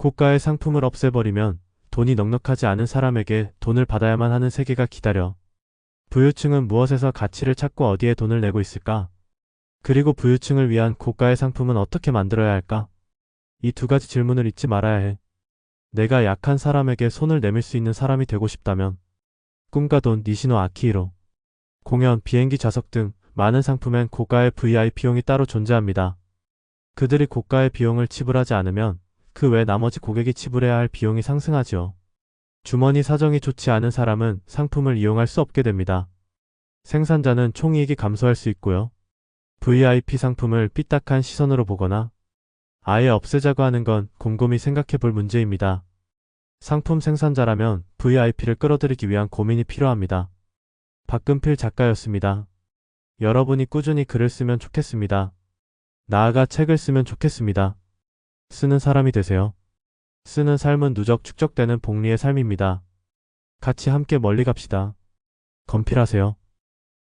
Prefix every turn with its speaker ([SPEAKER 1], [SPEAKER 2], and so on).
[SPEAKER 1] 고가의 상품을 없애버리면 돈이 넉넉하지 않은 사람에게 돈을 받아야만 하는 세계가 기다려. 부유층은 무엇에서 가치를 찾고 어디에 돈을 내고 있을까? 그리고 부유층을 위한 고가의 상품은 어떻게 만들어야 할까? 이 두 가지 질문을 잊지 말아야 해. 내가 약한 사람에게 손을 내밀 수 있는 사람이 되고 싶다면 꿈과 돈 니시노 아키히로 공연, 비행기 좌석 등 많은 상품엔 고가의 VIP용이 따로 존재합니다. 그들이 고가의 비용을 지불하지 않으면 그 외 나머지 고객이 지불해야 할 비용이 상승하지요. 주머니 사정이 좋지 않은 사람은 상품을 이용할 수 없게 됩니다. 생산자는 총이익이 감소할 수 있고요. VIP 상품을 삐딱한 시선으로 보거나 아예 없애자고 하는 건 곰곰이 생각해 볼 문제입니다. 상품 생산자라면 VIP를 끌어들이기 위한 고민이 필요합니다. 박근필 작가였습니다. 여러분이 꾸준히 글을 쓰면 좋겠습니다. 나아가 책을 쓰면 좋겠습니다. 쓰는 사람이 되세요. 쓰는 삶은 누적 축적되는 복리의 삶입니다. 같이 함께 멀리 갑시다. 건필하세요.